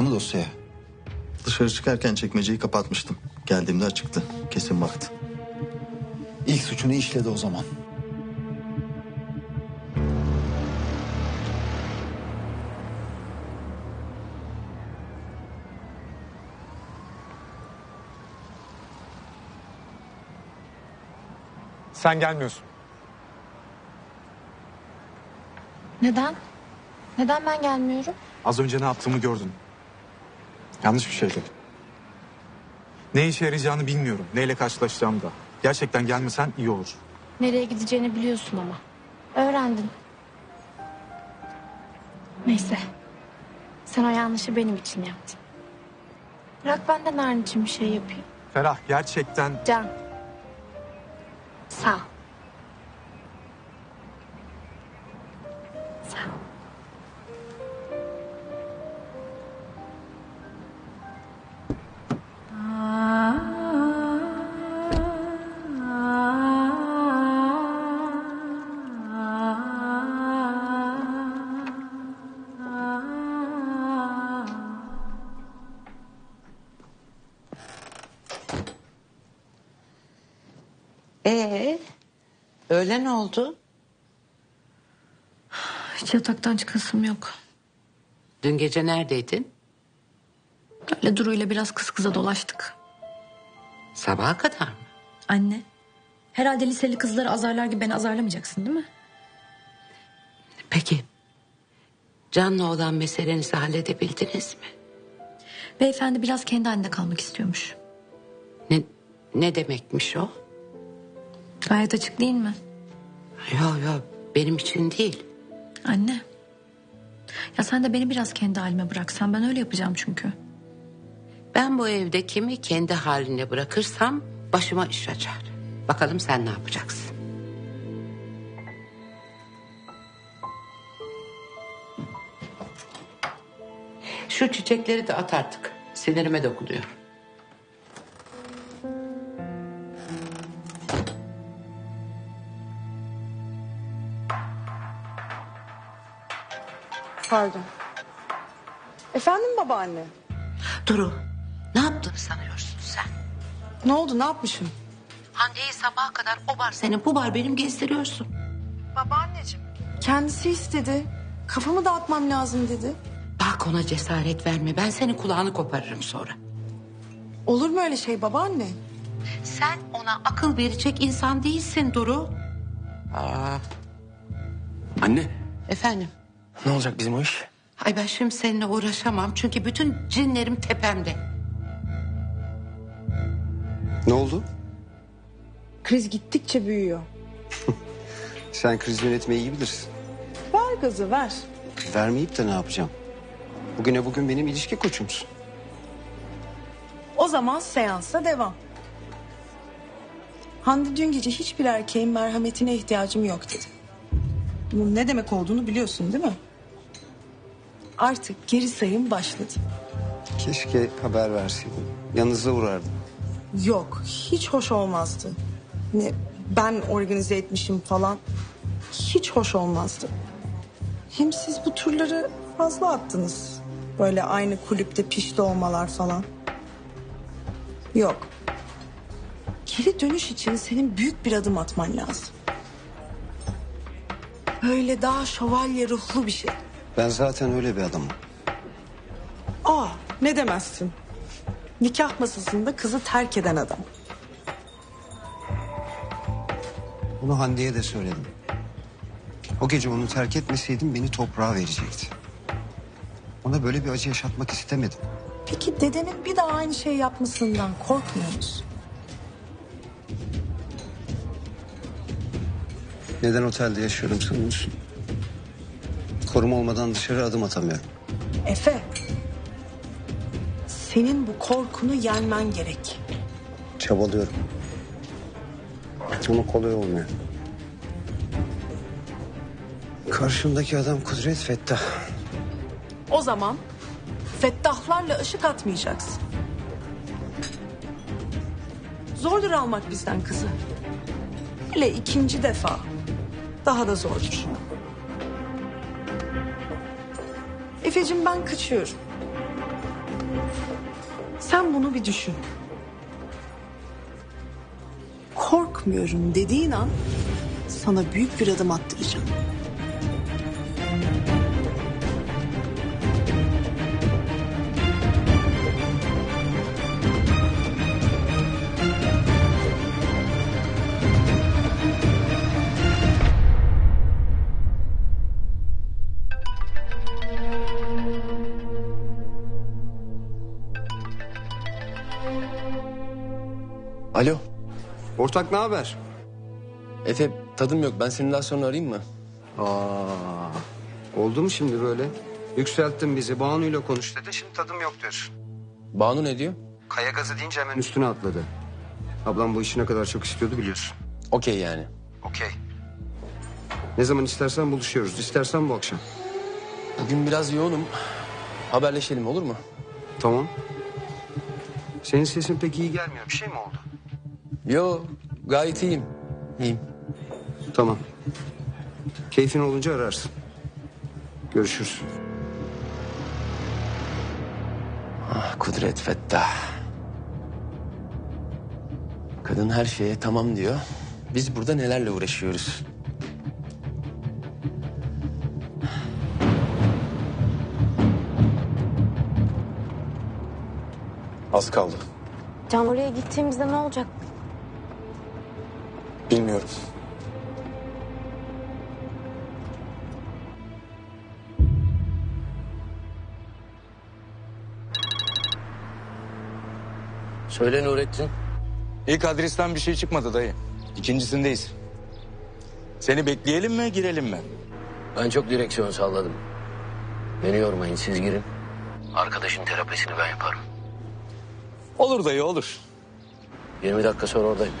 Baktı mı dosyaya? Dışarı çıkarken çekmeceyi kapatmıştım. Geldiğimde açıktı. Kesin baktı. İlk suçunu işledi o zaman. Sen gelmiyorsun. Neden? Neden ben gelmiyorum? Az önce ne yaptığımı gördün. Yanlış bir şeydi. Ne işe yarayacağını bilmiyorum. Neyle karşılaşacağımı da. Gerçekten gelmesen iyi olur. Nereye gideceğini biliyorsun ama. Öğrendin. Neyse. Sen o yanlışı benim için yaptın. Bırak ben de Narin için bir şey yapayım. Ferah gerçekten Can. Sağ ol. Ee, öğlen oldu. Hiç yataktan çıkasım yok. Dün gece neredeydin? Öyle Duru ile biraz kız kıza dolaştık. Sabaha kadar mı? Anne. Herhalde liseli kızları azarlar gibi beni azarlamayacaksın değil mi? Peki. Can'la olan meselenizi halledebildiniz mi? Beyefendi biraz kendi halinde kalmak istiyormuş. Ne, ne demekmiş o? Gayet açık değil mi? Yok yok benim için değil. Anne. Ya sen de beni biraz kendi halime bıraksan ben öyle yapacağım çünkü. Ben bu evde kimi kendi haline bırakırsam başıma iş açar. Bakalım sen ne yapacaksın? Şu çiçekleri de at artık. Sinirime dokunuyor. Pardon. Efendim babaanne? Duru, ne yaptığını sanıyorsun sen? Ne oldu ne yapmışım? Hande'yi sabaha kadar o bar senin bu bar benim gezdiriyorsun. Babaanneciğim. Kendisi istedi. Kafamı dağıtmam lazım dedi. Bak ona cesaret verme. Ben senin kulağını koparırım sonra. Olur mu öyle şey babaanne? Sen ona akıl verecek insan değilsin Duru. Anne Efendim? Ne olacak bizim o iş? Ay ben şimdi seninle uğraşamam. Çünkü bütün cinlerim tepemde. Ne oldu? Kriz gittikçe büyüyor. Sen kriz yönetmeyi iyi bilirsin. Ver gazı ver. Vermeyip de ne yapacağım? Bugüne bugün benim ilişki koçumsun. O zaman seansa devam. Hande dün gece hiçbir erkeğin merhametine ihtiyacım yok dedi. Bunun ne demek olduğunu biliyorsun değil mi? Artık geri sayım başladı. Keşke haber verseydin. Yanınıza uğrardım. Yok hiç hoş olmazdı. Ne ben organize etmişim falan. Hiç hoş olmazdı. Hem siz bu turları fazla attınız. Böyle aynı kulüpte pişti olmalar falan. Yok. Geri dönüş için senin büyük bir adım atman lazım. Böyle daha şövalye ruhlu bir şey. Ben zaten öyle bir adamım. Aa ne demezsin. Nikah masasında kızı terk eden adam. Bunu Hande'ye de söyledim. O gece onu terk etmeseydim beni toprağa verecekti. Ona böyle bir acı yaşatmak istemedim. Peki dedenin bir daha aynı şey yapmasından korkmuyor musun? Neden otelde yaşıyorum sanıyorsun? Koruma olmadan dışarı adım atamıyorum. Efe. Senin bu korkunu yenmen gerek. Çabalıyorum. Ama kolay olmuyor. Karşımdaki adam Kudret Fettah. O zaman fettahlarla ışık atmayacaksın. Zordur almak bizden kızı. Hele ikinci defa daha da zordur. Efe'cim ben kaçıyorum. Sen bunu bir düşün. Korkmuyorum dediğin an sana büyük bir adım attıracağım. Alo. Ortak ne haber? Efe tadım yok. Ben seni daha sonra arayayım mı? Aa, oldu mu şimdi böyle? Yükselttin bizi. Banu'yla konuş dedi. Şimdi tadım yok diyorsun. Banu ne diyor? Kaya gazı deyince hemen üstüne atladı. Ablam bu işi ne kadar çok istiyordu biliyorsun. Okey yani. Okey. Ne zaman istersen buluşuyoruz. İstersen bu akşam. Bugün biraz yoğunum. Haberleşelim olur mu? Tamam. Senin sesin pek iyi gelmiyor. Bir şey mi oldu? Yo gayet iyiyim. İyiyim. Tamam. Keyfin olunca ararsın. Görüşürüz. Ah Kudret Fettah. Kadın her şeye tamam diyor. Biz burada nelerle uğraşıyoruz? Az kaldı. Can oraya gittiğimizde ne olacak? Bilmiyorum. Söyle Nurettin. İlk adresten bir şey çıkmadı dayı. İkincisindeyiz. Seni bekleyelim mi girelim mi? Ben çok direksiyon salladım. Beni yormayın siz girin. Arkadaşın terapisini ben yaparım. Olur dayı olur. 20 dakika sonra oradayım.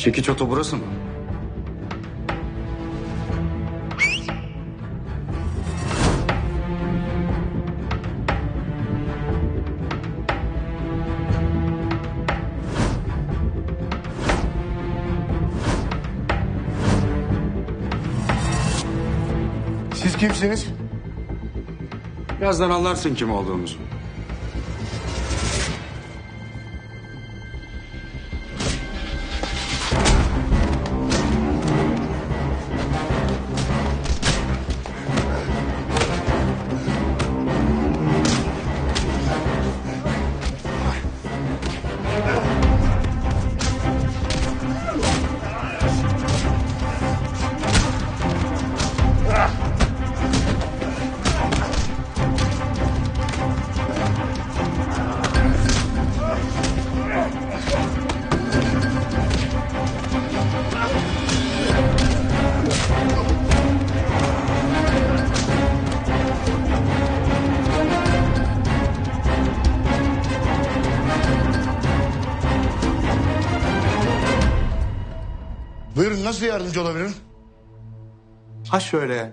Çekiç oto burası mı? Siz kimsiniz? Birazdan anlarsın kim olduğumuzu. Buyurun nasıl yardımcı olabilirim? Ha şöyle